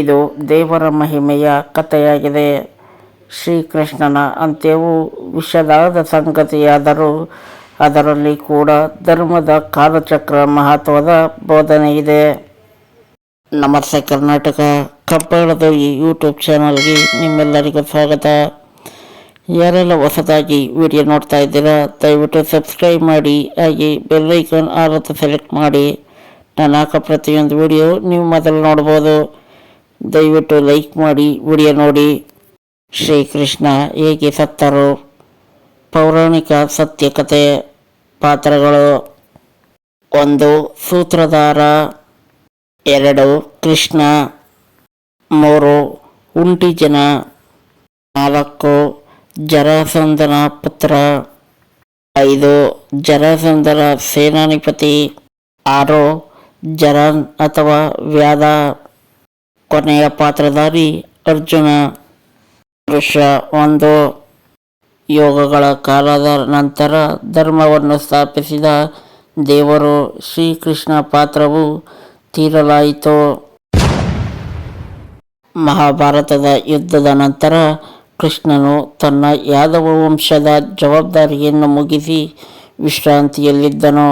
ಇದು ದೇವರ ಮಹಿಮೆಯ ಕಥೆಯಾಗಿದೆ. ಶ್ರೀಕೃಷ್ಣನ ಅಂತ್ಯವು ವಿಷದಾದ ಸಂಗತಿಯಾದರೂ ಅದರಲ್ಲಿ ಕೂಡ ಧರ್ಮದ ಕಾಲಚಕ್ರ ಮಹತ್ವದ ಬೋಧನೆ ಇದೆ. ನಮಸ್ತೆ ಕರ್ನಾಟಕ ಕಬ್ಬಾಳದ ಈ ಯೂಟ್ಯೂಬ್ ಚಾನಲ್ಗೆ ನಿಮ್ಮೆಲ್ಲರಿಗೂ ಸ್ವಾಗತ. ಯಾರೆಲ್ಲ ಹೊಸದಾಗಿ ವಿಡಿಯೋ ನೋಡ್ತಾ ಇದ್ದೀರಾ, ದಯವಿಟ್ಟು ಸಬ್ಸ್ಕ್ರೈಬ್ ಮಾಡಿ, ಹಾಗೆ ಬೆಲ್ಲೈಕನ್ ಆರತ ಸೆಲೆಕ್ಟ್ ಮಾಡಿ. ನಾನು ಹಾಕೋ ಪ್ರತಿಯೊಂದು ವಿಡಿಯೋ ನೀವು ಮೊದಲು ನೋಡ್ಬೋದು. ದಯವಿಟ್ಟು ಲೈಕ್ ಮಾಡಿ ವಿಡಿಯೋ ನೋಡಿ. ಶ್ರೀಕೃಷ್ಣ ಹೇಗೆ ಸತ್ತರು? ಪೌರಾಣಿಕ ಸತ್ಯಕತೆ ಪಾತ್ರಗಳು. ಒಂದು ಸೂತ್ರಧಾರ. ಎರಡು ಕೃಷ್ಣ. ಮೂರು ಉಂಟಿ ಜನ. ನಾಲ್ಕು ಜರಾಸಂಧನ ಪುತ್ರ. ಐದು ಜರಾಸಂಧನ ಸೇನಾಧಿಪತಿ. ಆರು ಜರಾನ್ ಅಥವಾ ವ್ಯಾದ ಕೊನೆಯ ಪಾತ್ರಧಾರಿ ಅರ್ಜುನ ದೃಶ್ಯ ಒಂದು ಯೋಗಗಳ ಕಾಲದ ನಂತರ ಧರ್ಮವನ್ನು ಸ್ಥಾಪಿಸಿದ ದೇವರು ಶ್ರೀಕೃಷ್ಣ ಪಾತ್ರವು ತೀರಲಾಯಿತು. ಮಹಾಭಾರತದ ಯುದ್ಧದ ನಂತರ ಕೃಷ್ಣನು ತನ್ನ ಯಾದವ ವಂಶದ ಜವಾಬ್ದಾರಿಯನ್ನು ಮುಗಿಸಿ ವಿಶ್ರಾಂತಿಯಲ್ಲಿದ್ದನು.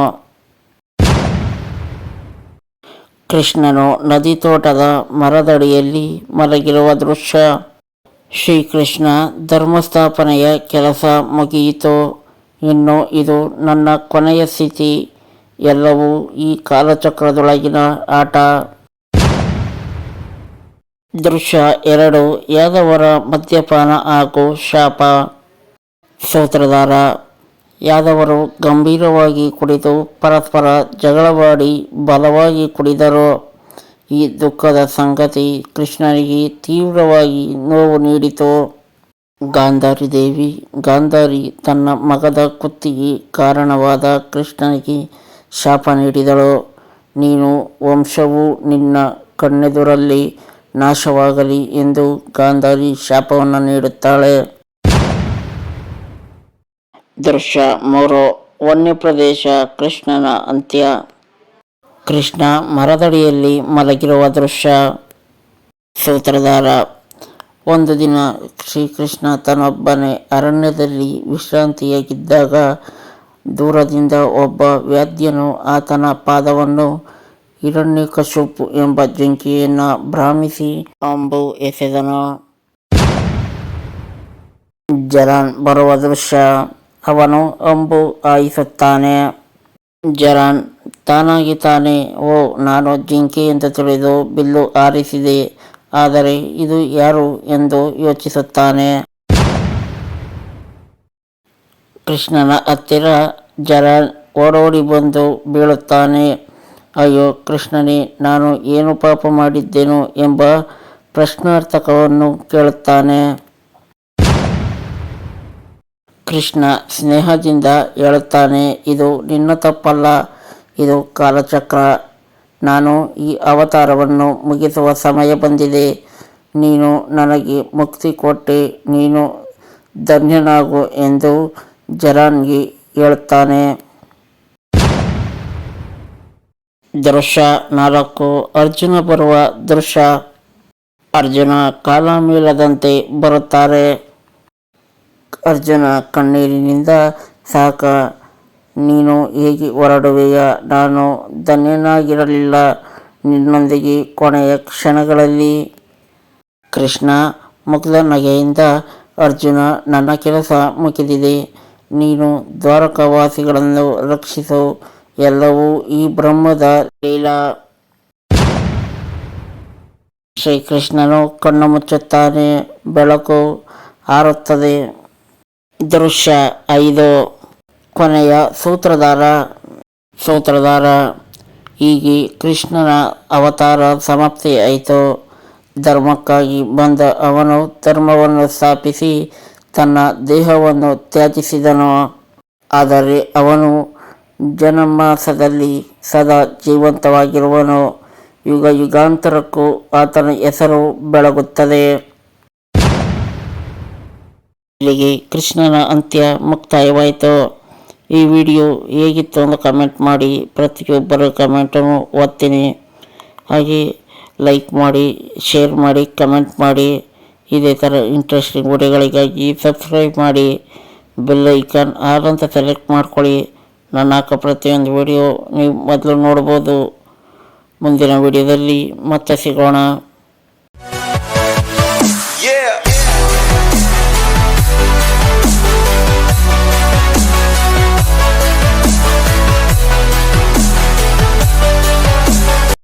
ಕೃಷ್ಣನು ನದಿ ತೋಟದ ಮರದಡಿಯಲ್ಲಿ ಮಲಗಿರುವ ದೃಶ್ಯ. ಶ್ರೀಕೃಷ್ಣ ಧರ್ಮಸ್ಥಾಪನೆಯ ಕೆಲಸ ಮುಗಿಯಿತು. ಇನ್ನು ಇದು ನನ್ನ ಕೊನೆಯ ಸ್ಥಿತಿ. ಎಲ್ಲವೂ ಈ ಕಾಲಚಕ್ರದೊಳಗಿನ ಆಟ. ದೃಶ್ಯ ಎರಡು, ಯಾದವರ ಮದ್ಯಪಾನ ಹಾಗೂ ಶಾಪ. ಸೂತ್ರಧಾರ ಯಾದವರು ಗಂಭೀರವಾಗಿ ಕುಡಿದು ಪರಸ್ಪರ ಜಗಳವಾಡಿ ಬಲವಾಗಿ ಕುಡಿದರು. ಈ ದುಃಖದ ಸಂಗತಿ ಕೃಷ್ಣನಿಗೆ ತೀವ್ರವಾಗಿ ನೋವು ನೀಡಿತು. ಗಾಂಧಾರಿ ದೇವಿ, ಗಾಂಧಾರಿ ತನ್ನ ಮಗದ ಕುತ್ತಿಗೆ ಕಾರಣವಾದ ಕೃಷ್ಣನಿಗೆ ಶಾಪ ನೀಡಿದಳು. ನೀನು ವಂಶವು ನಿನ್ನ ಕಣ್ಣೆದುರಲ್ಲಿ ನಾಶವಾಗಲಿ ಎಂದು ಗಾಂಧಾರಿ ಶಾಪವನ್ನು ನೀಡುತ್ತಾಳೆ. ದೃಶ್ಯ ಮೂರು ವನ್ಯ ಪ್ರದೇಶ ಕೃಷ್ಣನ ಅಂತ್ಯ. ಕೃಷ್ಣ ಮರದಡಿಯಲ್ಲಿ ಮಲಗಿರುವ ದೃಶ್ಯ ಸೂತ್ರಧಾರ, ಒಂದು ದಿನ ಶ್ರೀಕೃಷ್ಣ ತನ್ನೊಬ್ಬನೇ ಅರಣ್ಯದಲ್ಲಿ ವಿಶ್ರಾಂತಿಯಾಗಿದ್ದಾಗ ದೂರದಿಂದ ಒಬ್ಬ ವ್ಯಾಧ್ಯನು ಆತನ ಪಾದವನ್ನು ಹಿರಣ್ಯಕಶುಪು ಎಂಬ ಜಿಂಕೆಯನ್ನು ಭ್ರಾಮಿಸಿ ಅಂಬು ಎಸೆದನು. ಜಲಾನ್ ಬರುವ ದೃಶ್ಯ. ಅವನು ಅಂಬು ಹಾಯಿಸುತ್ತಾನೆ. ಜರಾನ್, ತಾನಾಗಿ ತಾನೇ. ಓ, ನಾನು ಜಿಂಕೆ ಎಂದು ತಿಳಿದು ಬಿಲ್ಲು ಆರಿಸಿದೆ ಆದರೆ ಇದು ಯಾರು ಎಂದು ಯೋಚಿಸುತ್ತಾನೆ. ಕೃಷ್ಣನ ಹತ್ತಿರ ಜರಾನ್ ಓಡೋಡಿ ಬಂದು ಬೀಳುತ್ತಾನೆ. ಅಯ್ಯೋ ಕೃಷ್ಣನೇ, ನಾನು ಏನು ಪಾಪ ಮಾಡಿದ್ದೇನು? ಎಂಬ ಪ್ರಶ್ನಾರ್ಥಕವನ್ನು ಕೇಳುತ್ತಾನೆ. ಕೃಷ್ಣ ಸ್ನೇಹದಿಂದ ಹೇಳುತ್ತಾನೆ, ಇದು ನಿನ್ನ ತಪ್ಪಲ್ಲ. ಇದು ಕಾಲಚಕ್ರ. ನಾನು ಈ ಅವತಾರವನ್ನು ಮುಗಿಸುವ ಸಮಯ ಬಂದಿದೆ. ನೀನು ನನಗೆ ಮುಕ್ತಿ ಕೊಟ್ಟೆ. ನೀನು ಧನ್ಯನಾಗು ಎಂದು ಜರಾನ್ಗಿ ಹೇಳುತ್ತಾನೆ. ದೃಶ್ಯ ನಾಲ್ಕು. ಅರ್ಜುನ ಬರುವ ದೃಶ್ಯ. ಅರ್ಜುನ ಕಾಲಮೇಲದಂತೆ ಬರುತ್ತಾರೆ. ಅರ್ಜುನ ಕಣ್ಣೀರಿನಿಂದ, ಸಾಕ, ನೀನು ಹೇಗೆ ಹೊರಡುವೆಯ? ನಾನು ಧನ್ಯನಾಗಿರಲಿಲ್ಲ. ನಿನ್ನೊಂದಿಗೆ ಕೊನೆಯ ಕ್ಷಣಗಳಲ್ಲಿ ಕೃಷ್ಣ ಮುಗ್ಧ ನಗೆಯಿಂದ, ಅರ್ಜುನ, ನನ್ನ ಕೆಲಸ ಮುಗಿದಿದೆ. ನೀನು ದ್ವಾರಕವಾಸಿಗಳನ್ನು ರಕ್ಷಿಸು. ಎಲ್ಲವೂ ಈ ಬ್ರಹ್ಮದ ಲೀಲಾ. ಶ್ರೀಕೃಷ್ಣನು ಕಣ್ಣು ಮುಚ್ಚುತ್ತಾನೆ. ಬೆಳಕು ಹಾರುತ್ತದೆ. ದೃಶ್ಯ ಐದು. ಕೊನೆಯ ಸೂತ್ರಧಾರ ಸೂತ್ರಧಾರ, ಹೀಗೆ ಕೃಷ್ಣನ ಅವತಾರ ಸಮಾಪ್ತಿಯಾಯಿತು ಧರ್ಮಕ್ಕಾಗಿ ಬಂದ ಅವನು ಧರ್ಮವನ್ನು ಸ್ಥಾಪಿಸಿ ತನ್ನ ದೇಹವನ್ನು ತ್ಯಜಿಸಿದನು. ಆದರೆ ಅವನು ಜನಮಾಸದಲ್ಲಿ ಸದಾ ಜೀವಂತವಾಗಿರುವನು. ಯುಗ ಯುಗಾಂತರಕ್ಕೂ ಆತನ ಹೆಸರು ಬೆಳಗುತ್ತದೆ. ಇಲ್ಲಿಗೆ ಕೃಷ್ಣನ ಅಂತ್ಯ ಮುಕ್ತಾಯವಾಯಿತು. ಈ ವಿಡಿಯೋ ಹೇಗಿತ್ತು ಅಂತ ಕಮೆಂಟ್ ಮಾಡಿ, ಪ್ರತಿಯೊಬ್ಬರು ಕಮೆಂಟನ್ನು ಓದ್ತೀನಿ. ಹಾಗೆ ಲೈಕ್ ಮಾಡಿ, ಶೇರ್ ಮಾಡಿ, ಕಮೆಂಟ್ ಮಾಡಿ. ಇದೇ ಥರ ಇಂಟ್ರೆಸ್ಟಿಂಗ್ ವಿಡಿಯೋಗಳಿಗಾಗಿ ಸಬ್ಸ್ಕ್ರೈಬ್ ಮಾಡಿ. ಬೆಲ್ ಐಕಾನ್ ಆಲ್ ಅಂತ ಸೆಲೆಕ್ಟ್ ಮಾಡ್ಕೊಳ್ಳಿ. ನಾನು ಹಾಕೋ ಪ್ರತಿಯೊಂದು ವಿಡಿಯೋ ನೀವು ಮೊದಲು ನೋಡ್ಬೋದು. ಮುಂದಿನ ವಿಡಿಯೋದಲ್ಲಿ ಮತ್ತೆ ಸಿಗೋಣ.